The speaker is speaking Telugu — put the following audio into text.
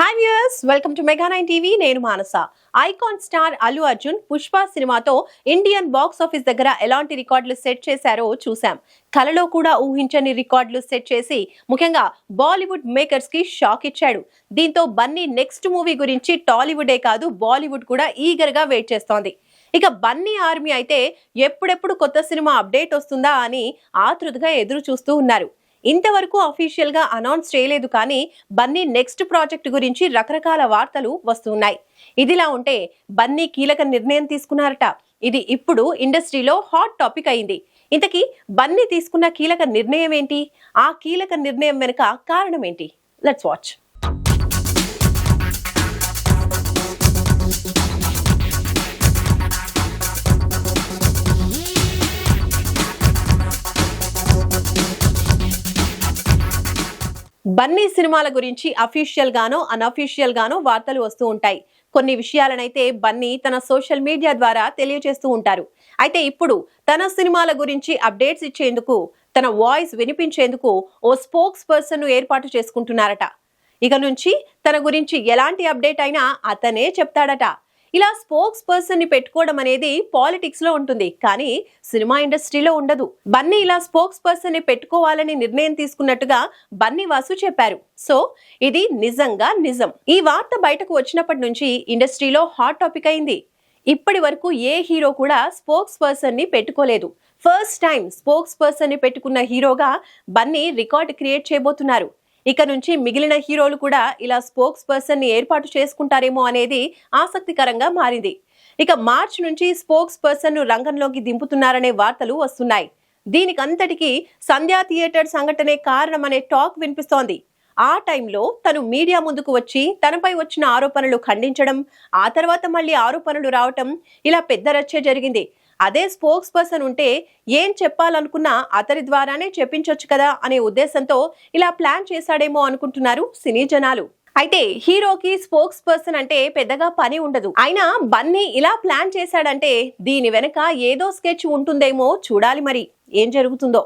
Hi viewers welcome to mega nine TV నేను మానస. ఐకాన్ స్టార్ అల్లు అర్జున్ పుష్ప సినిమాతో ఇండియన్ బాక్స్ ఆఫీస్ దగ్గర ఎలాంటి రికార్డులు సెట్ చేశారో చూశాం. కలలో కూడా ఊహించని రికార్డులు సెట్ చేసి ముఖ్యంగా బాలీవుడ్ మేకర్స్కి షాక్ ఇచ్చాడు. దీంతో బన్నీ నెక్స్ట్ మూవీ గురించి టాలీవుడే కాదు బాలీవుడ్ కూడా ఈగర్గా వెయిట్ చేస్తోంది. ఇక బన్నీ ఆర్మీ అయితే ఎప్పుడెప్పుడు కొత్త సినిమా అప్డేట్ వస్తుందా అని ఆతృతగా ఎదురు చూస్తూ ఉన్నారు. ఇంతవరకు అఫీషియల్గా అనౌన్స్ చేయలేదు కానీ బన్నీ నెక్స్ట్ ప్రాజెక్ట్ గురించి రకరకాల వార్తలు వస్తున్నాయి. ఇదిలా ఉంటే బన్నీ కీలక నిర్ణయం తీసుకున్నారట. ఇది ఇప్పుడు ఇండస్ట్రీలో హాట్ టాపిక్ అయింది. ఇంతకీ బన్నీ తీసుకున్న కీలక నిర్ణయం ఏంటి? ఆ కీలక నిర్ణయం వెనుక కారణం ఏంటి? లెట్స్ వాచ్ బన్నీ సినిమాల గురించి అఫీషియల్ గానో అన్అఫీషియల్ గానో వార్తలు వస్తూ ఉంటాయి. కొన్ని విషయాలనైతే బన్నీ తన సోషల్ మీడియా ద్వారా తెలియజేస్తూ ఉంటారు. అయితే ఇప్పుడు తన సినిమాల గురించి అప్డేట్స్ ఇచ్చేందుకు తన వాయిస్ వినిపించేందుకు ఓ స్పోక్స్ పర్సన్ ఏర్పాటు చేసుకుంటున్నారట. ఇక నుంచి తన గురించి ఎలాంటి అప్డేట్ అయినా అతనే చెప్తాడట. ఇలా స్పోక్స్ పర్సన్ని పెట్టుకోవడం అనేది పాలిటిక్స్లో ఉంటుంది. కానీ సినిమా ఇండస్ట్రీలో ఉండదు. బన్నీ ఇలా స్పోక్స్ పర్సన్ని పెట్టుకోవాలని నిర్ణయం తీసుకున్నట్టుగా బన్నీ వాసు చెప్పారు. సో ఇది నిజంగా నిజం. ఈ వార్త బయటకు వచ్చినప్పటి నుంచి ఇండస్ట్రీలో హాట్ టాపిక్ అయింది. ఇప్పటి వరకు ఏ హీరో కూడా స్పోక్స్ పర్సన్ని పెట్టుకోలేదు. ఫస్ట్ టైం స్పోక్స్ పర్సన్ని పెట్టుకున్న హీరోగా బన్నీ రికార్డ్ క్రియేట్ చేయబోతున్నారు. ఇక నుంచి మిగిలిన హీరోలు కూడా ఇలా స్పోక్స్ పర్సన్ని ఏర్పాటు చేసుకుంటారేమో అనేది ఆసక్తికరంగా మారింది. ఇక మార్చ్ నుంచి స్పోక్స్ పర్సన్ను రంగంలోకి దింపుతున్నారనే వార్తలు వస్తున్నాయి. దీనికంతటికీ సంధ్యా థియేటర్ సంఘటనే కారణమనే టాక్ వినిపిస్తోంది. ఆ టైంలో తను మీడియా ముందుకు వచ్చి తనపై వచ్చిన ఆరోపణలు ఖండించడం ఆ తర్వాత మళ్ళీ ఆరోపణలు రావటం ఇలా పెద్ద రచ్చే జరిగింది. అదే స్పోక్స్ పర్సన్ ఉంటే ఏం చెప్పాలనుకున్నా అతని ద్వారానే చెప్పించొచ్చు కదా అనే ఉద్దేశంతో ఇలా ప్లాన్ చేశాడేమో అనుకుంటున్నారు సినీ జనాలు. అయితే హీరోకి స్పోక్స్ పర్సన్ అంటే పెద్దగా పని ఉండదు. అయినా బన్నీ ఇలా ప్లాన్ చేశాడంటే దీని వెనక ఏదో స్కెచ్ ఉంటుందేమో చూడాలి మరి. ఏం జరుగుతుందో?